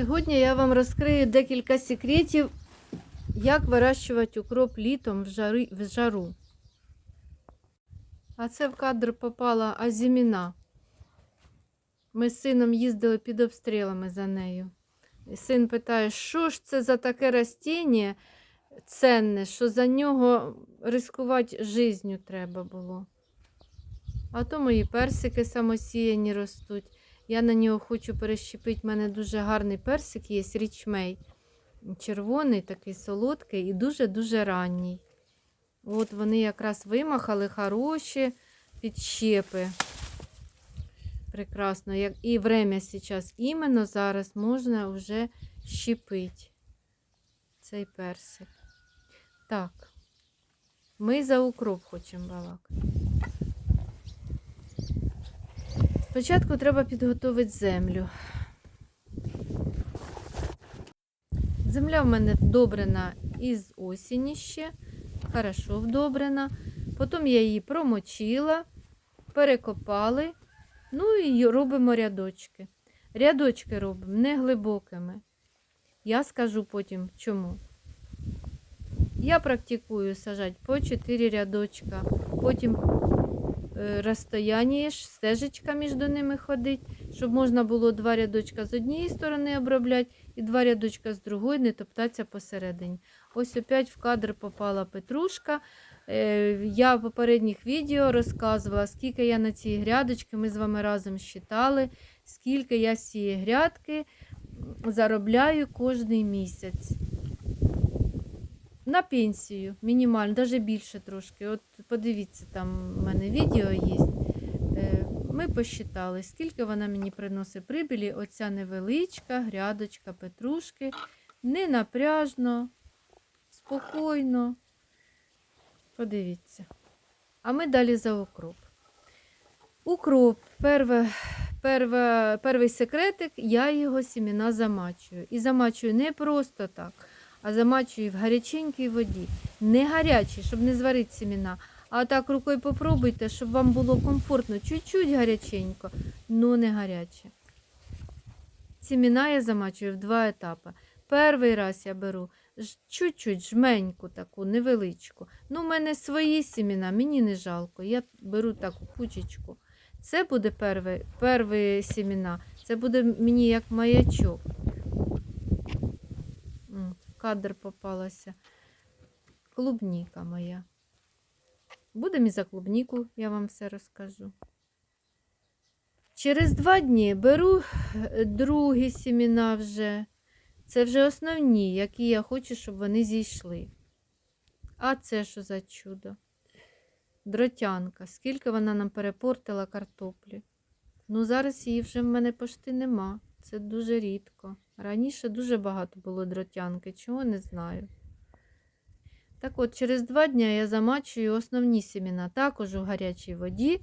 Сьогодні я вам розкрию декілька секретів, як вирощувати укроп літом в, жари, в жару. А це в кадр попала азіміна. Ми з сином їздили під обстрілами за нею. І син питає, що ж це за таке растіння ценне, що за нього ризикувати життю треба було. А то мої персики самосіяні ростуть. Я на нього хочу перещепити. У мене дуже гарний персик є, річмей. Червоний, такий солодкий і дуже-дуже ранній. От вони якраз вимахали хороші підщепи. Прекрасно. І время зараз, іменно зараз можна вже щепити цей персик. Так, ми за укроп хочемо балакати. Спочатку треба підготувати землю. Земля в мене вдобрена із осені ще, хорошо вдобрена. Потім я її промочила, перекопали, ну і робимо рядочки. Рядочки робимо не глибокими. Я скажу потім чому. Я практикую сажати по 4 рядочка, потім е, розстояння, стежечка між ними ходить, щоб можна було два рядочка з однієї сторони обробляти і два рядочка з другої, не топтатися посередині. Ось опять в кадр попала петрушка. Е, Я в попередніх відео розказувала, скільки я на цій грядочці, ми з вами разом считали, скільки я з цієї грядки заробляю кожний місяць. На пенсію мінімально, навіть більше трошки. От подивіться, там в мене відео є. Е, Ми посчитали, скільки вона мені приносить прибілі. Оця невеличка грядочка петрушки. Не напряжно, спокійно. Подивіться. А ми далі за укроп. Укроп, перве, перве, перший секретик, я його сімена замачую. І замачую не просто так, а замачую в гаряченькій воді. Не гарячій, щоб не зварити сімена. А так рукою попробуйте, щоб вам було комфортно. Чуть-чуть гаряченько, але не гаряче. Сімена я замачую в два етапи. Перший раз я беру чуть-чуть жменьку таку, невеличку. Ну, в мене свої сімена, мені не жалко. Я беру таку кучечку. Це буде перший, перший сімена. Це буде мені як маячок. Кадр попалася. Клубніка моя. Будемо і за клубніку, я вам все розкажу. Через два дні беру е, другі сімена вже. Це вже основні, які я хочу, щоб вони зійшли. А це що за чудо? Дротянка. Скільки вона нам перепортила картоплі. Ну, зараз її вже в мене пошти нема. Це дуже рідко. Раніше дуже багато було дротянки, чого не знаю. Так от, через два дні я замачую основні сімена також у гарячій воді,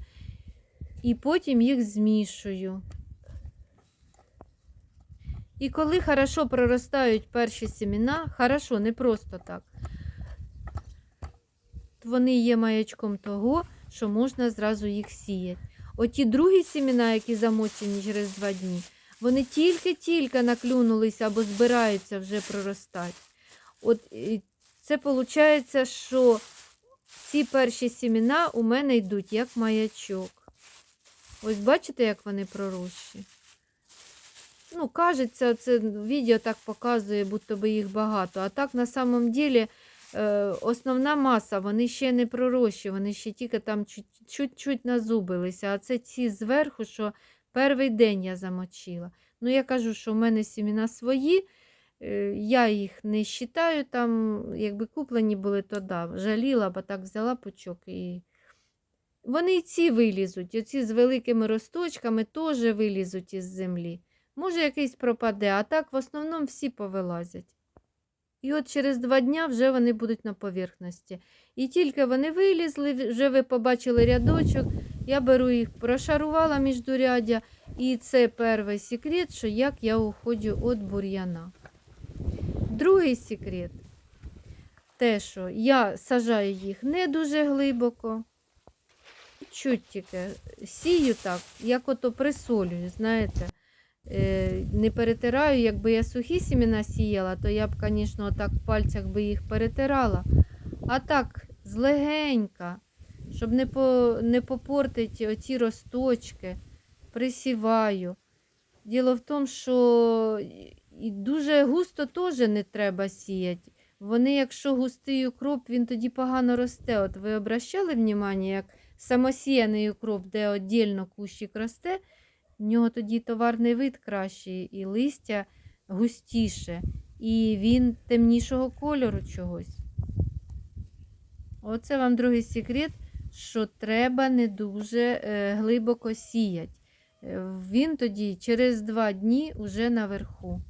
і потім їх змішую. І коли хорошо проростають перші сімена, хорошо, не просто так. Вони є маячком того, що можна зразу їх сіяти. Оті другі сімена, які замочені через два дні, вони тільки-тільки наклюнулися або збираються вже проростати. От і це виходить, що ці перші сімена у мене йдуть як маячок. Ось бачите, як вони пророщі? Ну, кажеться, це відео так показує, будто би їх багато. А так, на самом деле, е, основна маса, вони ще не пророщі, вони ще тільки там чуть- чуть-чуть назубилися. А це ці зверху, що перший день я замочила. Ну, я кажу, що в мене сімена свої, я їх не вважаю, там, якби куплені були, то да, жаліла, бо так взяла пучок і. Вони і ці вилізуть, оці з великими росточками теж вилізуть із землі. Може, якийсь пропаде, а так в основному всі повилазять. І от через два дня вже вони будуть на поверхності. І тільки вони вилізли, вже ви побачили рядочок, я беру їх, прошарувала міждуряддя. І це перший секрет, що як я уходжу від бур'яна. Другий секрет те, що я сажаю їх не дуже глибоко, чуть тільки сію так, як ото присолюю, знаєте. е, не перетираю. Якби я сухі сімена сіяла, то я б, звісно, так в пальцях би їх перетирала. А так, злегенька, щоб не, по, не попортити оці росточки, присіваю. Діло в тому, що і дуже густо теж не треба сіяти. Вони, якщо густий укроп, він тоді погано росте. От ви обращали внимання, як самосіяний укроп, де віддільно кущик росте, в нього тоді товарний вид кращий, і листя густіше, і він темнішого кольору чогось. Оце вам другий секрет, що треба не дуже е, глибоко сіяти. Е, Він тоді через два дні уже наверху.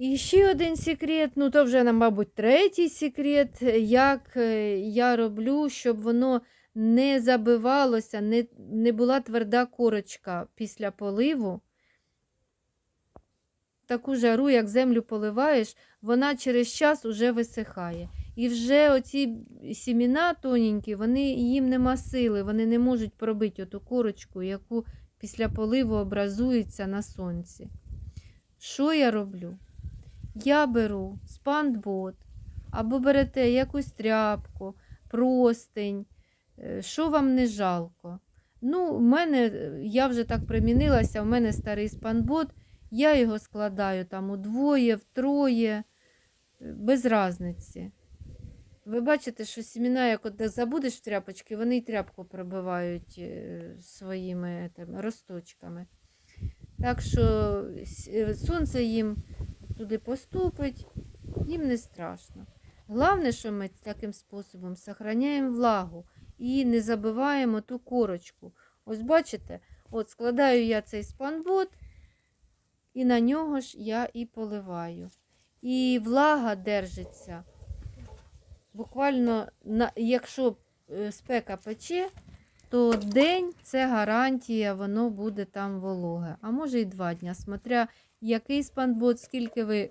І ще один секрет, ну то вже, мабуть, третій секрет, як е, я роблю, щоб воно не забивалося, не, не була тверда корочка після поливу. Таку жару, як землю поливаєш, вона через час уже висихає. І вже оці сіміна тоненькі, вони, їм нема сили, вони не можуть пробити оту корочку, яку після поливу образується на сонці. Що я роблю? Я беру спандбот, або берете якусь тряпку, простень, е, що вам не жалко. Ну, в мене, е, я вже так примінилася, в мене старий спанбот, я його складаю там удвоє, втроє, е, без різниці. Ви бачите, що сіміна, як от забудеш в тряпочки, вони й тряпку пробивають своїми там, росточками. Так що сонце їм туди поступить, їм не страшно. Головне, що ми таким способом сохраняємо влагу і не забиваємо ту корочку. Ось бачите, от складаю я цей спанбот, і на нього ж я і поливаю. І влага держиться. Буквально, якщо е, спека пече, то день це гарантія, воно буде там вологе. А може і два дня, смотря який спанбот, скільки ви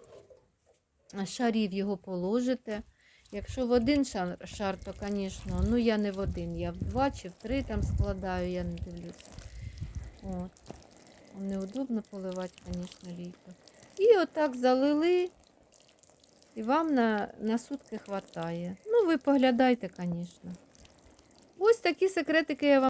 шарів його положите. Якщо в один шар, то, звісно, ну я не в один, я в два чи в три там складаю, я не дивлюся. От. Неудобно поливати, звісно, літо. І отак залили, і вам на, на сутки хватає. Ну, ви поглядайте, звісно. Ось такі секретики я вам.